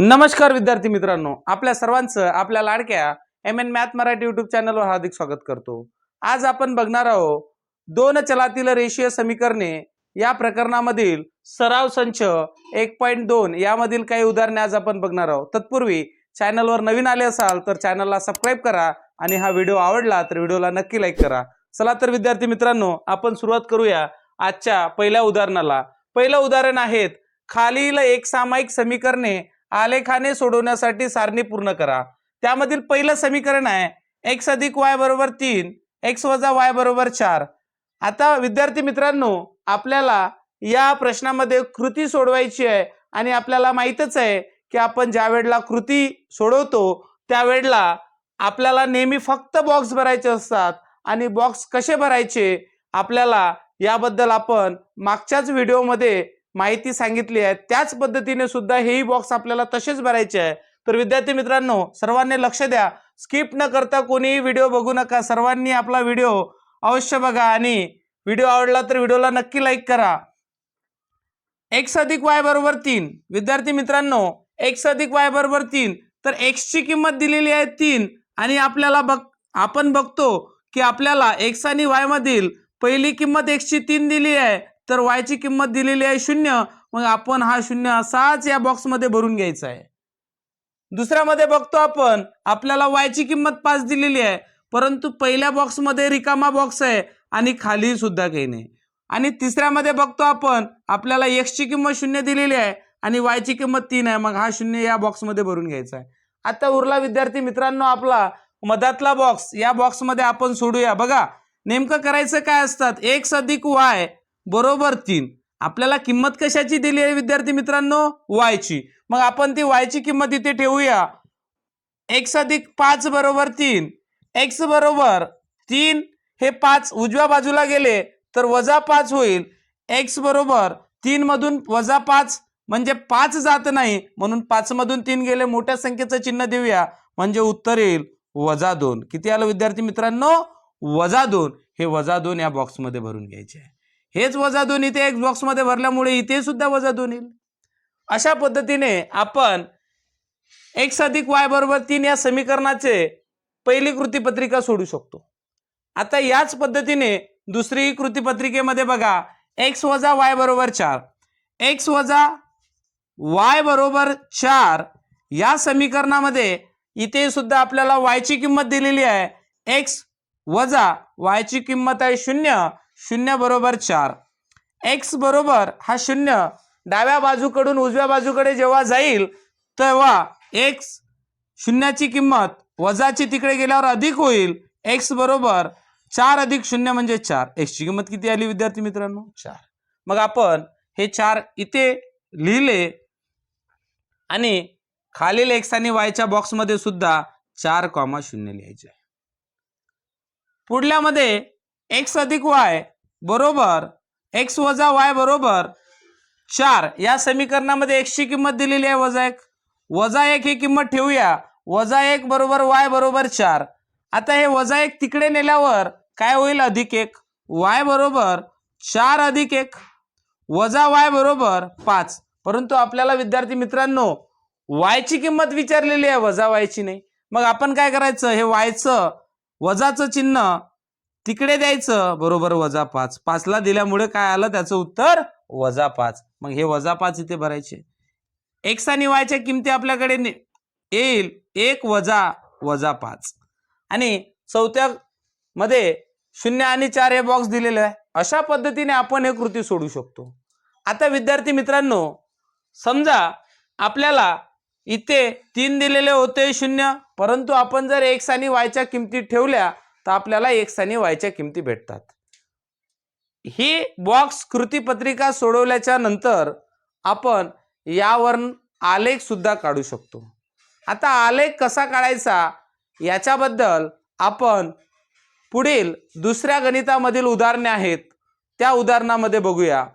नमस्कार विद्यार्थी मित्रांनो आपल्या सर्वांचं आपल्या लाडक्या M N math Marathi YouTube चॅनलवर हार्दिक स्वागत करतो. आज आपण बघणार आहोत दोन चलातील रेषीय समीकरणे. या प्रकरणामधील सराव संच एक पॉईंट दोन यामधील काही उदाहरणे आज आपण बघणार आहोत. तत्पूर्वी चॅनलवर नवीन आले असाल तर चॅनलला सबस्क्राईब करा आणि हा व्हिडिओ आवडला तर व्हिडिओला नक्की लाईक करा. चला तर विद्यार्थी मित्रांनो आपण सुरुवात करूया आजच्या पहिल्या उदाहरणाला. पहिलं उदाहरण आहेत खालील एक सामायिक समीकरणे आलेखाने सोडवण्यासाठी सारणी पूर्ण करा. त्यामधील पहिलं समीकरण आहे एक्स अधिक वाय बरोबर तीन एक्स वजा वाय बरोबर चार. आता विद्यार्थी मित्रांनो आपल्याला या प्रश्नामध्ये कृती सोडवायची आहे आणि आपल्याला माहीतच आहे की आपण ज्या वेळेला कृती सोडवतो त्यावेळेला आपल्याला नेहमी फक्त बॉक्स भरायचे असतात आणि बॉक्स कसे भरायचे आपल्याला याबद्दल आपण मागच्याच व्हिडिओमध्ये माहिती सांगितली आहे. त्याच पद्धतीने सुद्धा हेही बॉक्स आपल्याला तसेच भरायचे आहे. तर विद्यार्थी मित्रांनो सर्वांनी लक्ष द्या. स्किप न करता कोणीही व्हिडिओ बघू नका. सर्वांनी आपला व्हिडिओ अवश्य बघा आणि व्हिडिओ आवडला तर व्हिडिओला नक्की लाईक करा. एक्स अधिक वाय बरोबर तीन. विद्यार्थी मित्रांनो एक्स अधिक वाय बरोबर तीन. तर एक्सची किंमत दिलेली आहे तीन. आणि आपल्याला बघ आपण बघतो की आपल्याला एक्स आणि वाय मधील पहिली किंमत एक्सची तीन दिली आहे. तर वायची किंमत दिलेली आहे शून्य. मग आपण हा शून्य असाच या बॉक्समध्ये भरून घ्यायचा आहे. दुसऱ्यामध्ये बघतो आपण आपल्याला वायची किंमत पाच दिलेली आहे. परंतु पहिल्या बॉक्समध्ये रिकामा बॉक्स आहे आणि खाली सुद्धा काही नाही. आणि तिसऱ्यामध्ये बघतो आपण आपल्याला एक्सची किंमत शून्य दिलेली आहे आणि वायची किंमत तीन आहे. मग हा शून्य या बॉक्समध्ये भरून घ्यायचा आहे. आता उरला विद्यार्थी मित्रांनो आपला मधातला बॉक्स या बॉक्समध्ये आपण सोडूया. बघा नेमकं करायचं काय असतात? एक्स अधिक वाय बरोबर तीन. आपल्याला किंमत कशाची दिली आहे विद्यार्थी मित्रांनो? वायची. मग आपण ती वायची किंमत इथे ठेवूया. एक्स अधिक पाच बरोबर तीन. एक्स बरोबर तीन हे पाच उजव्या बाजूला गेले तर वजा पाच होईल. एक्स बरोबर तीन मधून वजा पाच म्हणजे पाच जात नाही. म्हणून पाच मधून तीन गेले मोठ्या संख्येचं चिन्ह देऊया. म्हणजे उत्तर येईल वजा दोन. किती आलं विद्यार्थी मित्रांनो? वजा दोन. हे वजा दोन या बॉक्समध्ये भरून घ्यायचे आहे. हेच वजा दोन इथे एक बॉक्समध्ये भरल्यामुळे इथे सुद्धा वजा दोन येईल. अशा पद्धतीने आपण एक्स अधिक वाय बरोबर तीन या समीकरणाचे पहिली कृतीपत्रिका सोडू शकतो. आता याच पद्धतीने दुसरी कृतीपत्रिकेमध्ये बघा एक्स वजा वाय बरोबर चार. एक्स वजा वाय बरोबर चार या समीकरणामध्ये इथे सुद्धा आपल्याला वायची किंमत दिलेली आहे. एक्स वजा वायची किंमत आहे शून्य शून्य बरोबर चार. एक्स बरोबर हा शून्य. डाव्या बाजूकडून उजव्या बाजूकडे जेव्हा जाईल तेव्हा एक्स शून्याची किंमत वजाची तिकडे गेल्यावर अधिक होईल. एक्स बरोबर चार अधिक शून्य म्हणजे चार. एक्सची किंमत किती आली विद्यार्थी मित्रांनो? चार. मग आपण हे चार इथे लिहिले आणि खालील एक्स आणि वायच्या बॉक्समध्ये सुद्धा चार कॉमा शून्य लिहायचे पुढल्यामध्ये एक्स अधिक वाय बरोबर एक्स वजा वाय बरोबर चार. या समीकरणामध्ये एक्सची किंमत दिलेली आहे वजा एक. वजा एक ही किंमत ठेवूया. वजा एक बरोबर वाय बरोबर चार. आता हे वजा एक तिकडे नेल्यावर काय होईल? अधिक एक. वाय बरोबर चार अधिक एक. वजा वाय बरोबर पाच. परंतु आपल्याला विद्यार्थी मित्रांनो वायची किंमत विचारलेली आहे वजा वायची नाही. मग आपण काय करायचं? हे वायचं वजाचं चिन्ह तिकडे द्यायचं बरोबर वजा पाच. पाचला दिल्यामुळे काय आलं? त्याचं उत्तर वजा पाच. मग हे वजा पाच इथे भरायचे. एक्स आणि वायच्या किमती आपल्याकडे ने- येईल. एक वजा वजा पाच. आणि चौथ्या मध्ये शून्य आणि चार हे बॉक्स दिलेले आहे. अशा पद्धतीने आपण हे कृती सोडू शकतो. आता विद्यार्थी मित्रांनो समजा आपल्याला इथे तीन दिलेले होते शून्य परंतु आपण जर एक्स आणि वायच्या किमती ठेवल्या तर आपल्याला एक्स आणि वायच्या किमती भेटतात. ही बॉक्स कृतीपत्रिका सोडवल्याच्या नंतर आपण यावर आलेख सुद्धा काढू शकतो. आता आलेख कसा काढायचा? याच्याबद्दल आपण पुढील दुसऱ्या गणितामधील उदाहरणे आहेत त्या उदाहरणामध्ये बघूया.